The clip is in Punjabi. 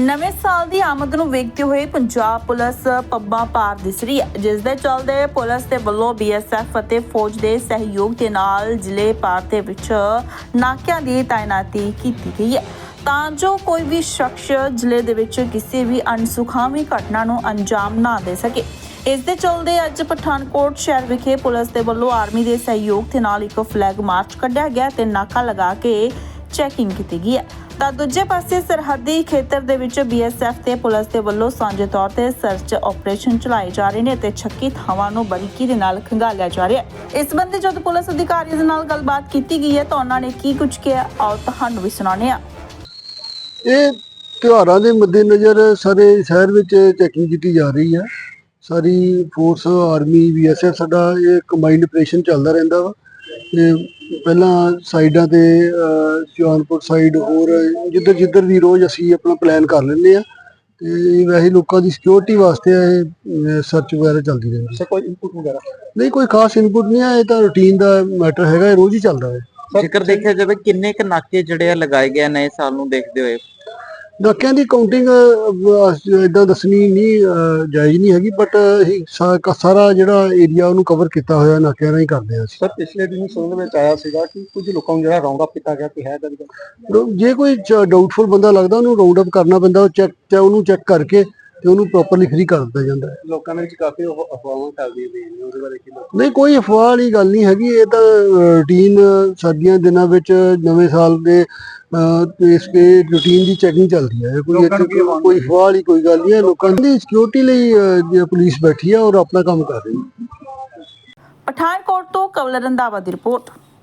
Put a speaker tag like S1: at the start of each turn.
S1: ਨਵੇਂ ਸਾਲ ਦੀ ਆਮਦ ਨੂੰ ਵੇਖਦੇ ਹੋਏ ਪੰਜਾਬ ਪੁਲਿਸ ਪੱਬਾਂ ਪਾਰ ਦਿਸ ਰਹੀ ਹੈ, ਜਿਸ ਦੇ ਚੱਲਦੇ ਪੁਲਿਸ ਦੇ ਵੱਲੋਂ ਬੀਐਸਐਫ ਅਤੇ ਫੌਜ ਦੇ ਸਹਿਯੋਗ ਦੇ ਨਾਲ ਜ਼ਿਲ੍ਹੇ ਪਾਰ ਦੇ ਵਿੱਚ ਨਾਕਿਆਂ ਦੀ ਤਾਇਨਾਤੀ ਕੀਤੀ ਗਈ ਹੈ। ਤਾਂ ਜੋ ਕੋਈ ਵੀ ਸ਼ਖਸ ਜ਼ਿਲ੍ਹੇ ਦੇ ਵਿੱਚ ਕਿਸੇ ਵੀ ਅਣਸੁਖਾਵੀ ਘਟਨਾ ਨੂੰ ਅੰਜਾਮ ਨਾ ਦੇ ਸਕੇ। ਇਸ ਦੇ ਚਲਦੇ ਅੱਜ ਪਠਾਨਕੋਟ ਸ਼ਹਿਰ ਵਿਖੇ ਪੁਲਿਸ ਦੇ ਵੱਲੋਂ ਆਰਮੀ ਦੇ ਸਹਿਯੋਗ ਦੇ ਨਾਲ ਇੱਕ ਫਲੈਗ ਮਾਰਚ ਕੱਢਿਆ ਗਿਆ ਤੇ ਨਾਕਾ ਲਗਾ ਕੇ ਚੈਕਿੰਗ ਕੀਤੀ ਗਈ ਹੈ। ਤਾਂ ਦੂਜੇ ਪਾਸੇ ਸਰਹੱਦੀ ਖੇਤਰ ਦੇ ਵਿੱਚ ਬੀਐਸਐਫ ਤੇ ਪੁਲਿਸ ਦੇ ਵੱਲੋਂ ਸਾਂਝੇ ਤੌਰ ਤੇ ਸਰਚ ਆਪਰੇਸ਼ਨ ਚਲਾਏ ਜਾ ਰਹੇ ਨੇ ਤੇ ਛੱਕੀ ਥਾਵਾਂ ਨੂੰ ਬਰੀਕੀ ਦੇ ਨਾਲ ਖੰਗਾਲਿਆ ਜਾ ਰਿਹਾ ਹੈ। ਇਸ ਸੰਬੰਧੀ ਜਦੋਂ ਪੁਲਿਸ ਅਧਿਕਾਰੀਆਂ ਦੇ ਨਾਲ ਗੱਲਬਾਤ ਕੀਤੀ ਗਈ ਹੈ ਤਾਂ ਉਹਨਾਂ ਨੇ ਕੀ ਕੁਝ ਕਿਹਾ, ਆਓ ਤੁਹਾਨੂੰ ਵੀ ਸੁਣਾਉਂਦੇ ਹਾਂ।
S2: ਇਹ ਤਿਉਹਾਰਾਂ ਦੇ ਮੱਦੇਨਜ਼ਰ ਸਾਰੇ ਸ਼ਹਿਰ ਵਿੱਚ ਚੈਕਿੰਗ ਕੀਤੀ ਜਾ ਰਹੀ ਹੈ। ਸਾਰੀ ਫੋਰਸ ਆਰਮੀ ਬੀਐਸਐਫ ਸਾਡਾ ਇਹ ਕੰਬਾਈਨਡ ਆਪਰੇਸ਼ਨ ਚੱਲਦਾ ਰਹਿੰਦਾ ਵਾ। ਤੇ ਪਹਿਲਾਂ ਸਾਈਡਾਂ ਤੇ ਅਹ, ਸੁਜਾਨਪੁਰ ਸਾਈਡ ਹੋਰ ਜਿੱਧਰ ਜਿੱਧਰ ਵੀ ਰੋਜ਼ ਅਸੀਂ ਆਪਣਾ ਪਲਾਨ ਕਰ ਲੈਂਦੇ ਆ ਤੇ ਵੈਸੇ ਲੋਕਾਂ ਦੀ ਸਿਕਿਉਰਿਟੀ ਵਾਸਤੇ ਇਹ ਸਰਚ ਵਗੈਰਾ ਚੱਲਦੀ ਰਹਿੰਦੀ
S3: ਸਰ ਕੋਈ ਇਨਪੁਟ ਵਗੈਰਾ
S2: ਨਹੀਂ ਕੋਈ ਖਾਸ ਇਨਪੁਟ ਨਹੀਂ ਹੈ ਇਹ ਤਾਂ ਰੂਟੀਨ ਦਾ ਮੈਟਰ ਹੈਗਾ ਇਹ ਰੋਜ਼ ਹੀ ਚੱਲਦਾ ਹੈ।
S4: ਜੇਕਰ ਦੇਖਿਆ ਜਾਵੇ ਕਿੰਨੇ ਕ ਨਾਕੇ ਜਿਹੜੇ ਆ ਲਗਾਏ ਗਏ ਆ ਨਵੇਂ ਸਾਲ ਨੂੰ ਦੇਖਦੇ ਹੋਏ?
S2: ਨਾਕਿਆਂ ਦੀ ਕਾਊਂਟਿੰਗ ਇਦਾਂ ਦੱਸਣੀ ਨਹੀਂ ਜਾਇਜ਼ ਨਹੀਂ ਹੈਗੀ ਬਟ ਸਾਰਾ ਜਿਹੜਾ ਏਰੀਆ ਉਹਨੂੰ ਕਵਰ ਕੀਤਾ ਹੋਇਆ ਨਾਕਿਆਂ ਰਾਹੀਂ ਕਰਦੇ ਆ ਅਸੀਂ।
S3: ਸਰ ਪਿਛਲੇ ਦਿਨ ਸੁਣਨ ਵਿੱਚ ਆਇਆ ਸੀਗਾ ਕਿ ਕੁਝ ਲੋਕਾਂ ਨੂੰ ਜਿਹੜਾ ਰਾਉਂਡ ਅਪ ਕੀਤਾ ਗਿਆ ਕਿ ਹੈ ਦੀ
S2: ਜੇ ਕੋਈ ਡਾਊਟਫੁਲ ਬੰਦਾ ਲੱਗਦਾ ਉਹਨੂੰ ਰਾਉਂਡ ਅਪ ਕਰਨਾ ਪੈਂਦਾ ਉਹ ਚੈੱਕ ਉਹਨੂੰ ਚੈੱਕ ਕਰਕੇ ਤੇ ਉਹਨੂੰ ਪ੍ਰੋਪਰਲੀ ਫ੍ਰੀ ਕਰ ਦਿੱਤਾ ਜਾਂਦਾ ਹੈ।
S3: ਲੋਕਾਂ ਦੇ ਵਿੱਚ ਕਾਫੀ ਉਹ ਅਫਵਾਹਾਂ ਚੱਲਦੀਆਂ ਪਈਆਂ ਨੇ ਉਹਦੇ ਬਾਰੇ ਕੀ ਲੋਕ
S2: ਨਹੀਂ ਕੋਈ ਅਫਵਾਹ ਵਾਲੀ ਗੱਲ ਨਹੀਂ ਹੈਗੀ। ਇਹ ਤਾਂ ਰੂਟੀਨ ਸਰਦੀਆਂ ਦਿਨਾਂ ਵਿੱਚ ਨਵੇਂ ਸਾਲ ਦੇ ਇਸ ਤੇ ਰੂਟੀਨ ਦੀ ਚੈਕਿੰਗ ਚੱਲਦੀ ਹੈ। ਕੋਈ ਇੱਥੇ ਕੋਈ ਅਫਵਾਹ ਵਾਲੀ ਕੋਈ ਗੱਲ ਨਹੀਂ ਹੈ। ਲੋਕਾਂ ਦੀ ਸਿਕਿਉਰਿਟੀ ਲਈ ਪੁਲਿਸ ਬੈਠੀ ਹੈ ਔਰ ਆਪਣਾ ਕੰਮ ਕਰ ਰਹੀ ਹੈ।
S1: ਪਠਾਨਕੋਟ ਤੋਂ ਕਵਲ ਰੰਧਾਵਾ ਦੀ ਰਿਪੋਰਟ।